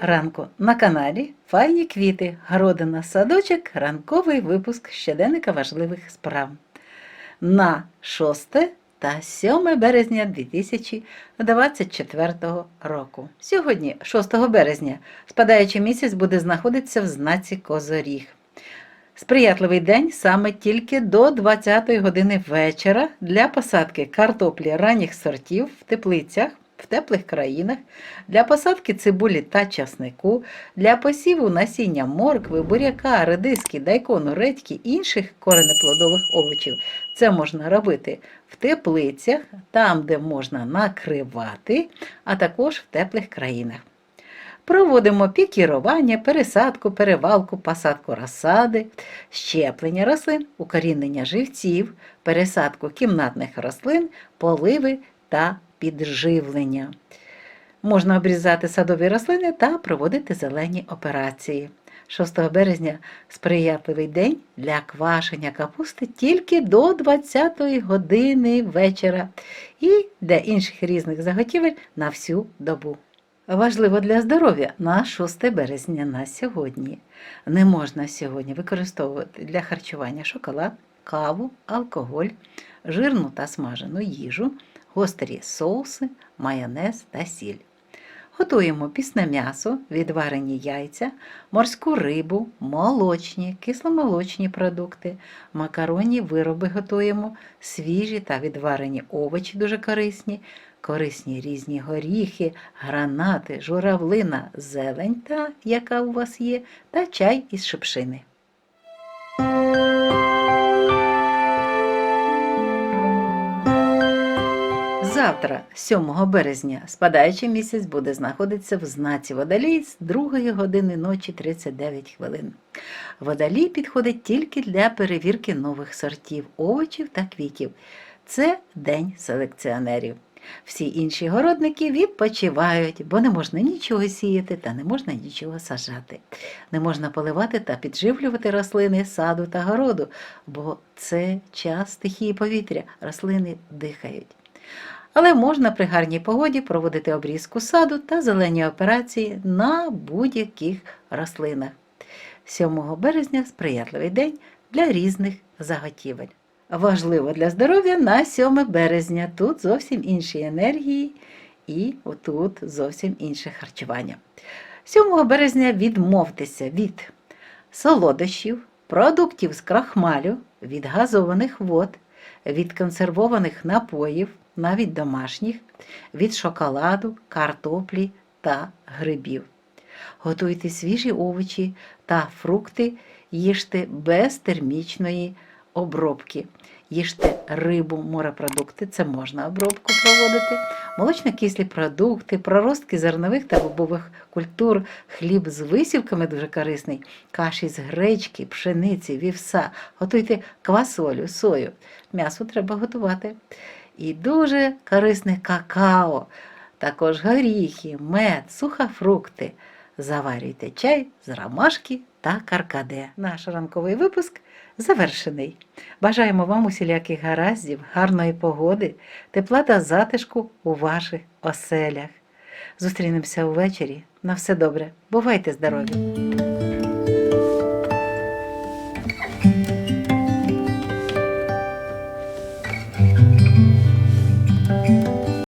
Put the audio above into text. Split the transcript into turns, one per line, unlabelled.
ранку на каналі Файні квіти, городина, садочок, ранковий випуск щоденника важливих справ на 6 та 7 березня 2024 року. Сьогодні, 6 березня, спадаючий місяць буде знаходитися в знаці Козоріг. Сприятливий день саме тільки до 20 години вечора для посадки картоплі ранніх сортів в теплицях в теплих країнах, для посадки цибулі та часнику, для посіву насіння моркви, буряка, редиски, дайкону, редьки інших коренеплодових овочів. Це можна робити в теплицях, там, де можна накривати, а також в теплих країнах. Проводимо пікірування, пересадку, перевалку, посадку розсади, щеплення рослин, укорінення живців, пересадку кімнатних рослин, поливи та підживлення. Можна обрізати садові рослини та проводити зелені операції. 6 березня сприятливий день для квашення капусти тільки до 20 години вечора і для інших різних заготівель на всю добу. Важливо для здоров'я на 6 березня на сьогодні. Не можна сьогодні використовувати для харчування шоколад, каву, алкоголь, жирну та смажену їжу, гострі соуси, майонез та сіль. Готуємо пісне м'ясо, відварені яйця, морську рибу, молочні, кисломолочні продукти, макаронні вироби готуємо, свіжі та відварені овочі дуже корисні, корисні різні горіхи, гранати, журавлина, зелень, та, яка у вас є, та чай із шипшини. Завтра, 7 березня, спадаючий місяць буде знаходитися в знаці Водолій з 2 години ночі 39 хвилин. Водолій підходить тільки для перевірки нових сортів овочів та квітів. Це день селекціонерів. Всі інші городники відпочивають, бо не можна нічого сіяти та не можна нічого сажати. Не можна поливати та підживлювати рослини саду та городу, бо це час стихії повітря, рослини дихають. Але можна при гарній погоді проводити обрізку саду та зелені операції на будь-яких рослинах. 7 березня сприятливий день для різних заготівель. Важливо для здоров'я на 7 березня. Тут зовсім інші енергії і тут зовсім інше харчування. 7 березня відмовтеся від солодощів, продуктів з крахмалю, від газованих вод, від консервованих напоїв, навіть домашніх, від шоколаду, картоплі та грибів. Готуйте свіжі овочі та фрукти, їжте без термічної обробки. Їжте рибу, морепродукти, це можна обробку проводити, молочно-кислі продукти, проростки зернових та бобових культур, хліб з висівками дуже корисний, каші з гречки, пшениці, вівса. Готуйте квасолю, сою. М'ясо треба готувати. І дуже корисне какао, також горіхи, мед, сухофрукти. Заварюйте чай з ромашки та каркаде. Наш ранковий випуск завершений. Бажаємо вам усіляких гараздів, гарної погоди, тепла та затишку у ваших оселях. Зустрінемося увечері. На все добре. Бувайте здорові!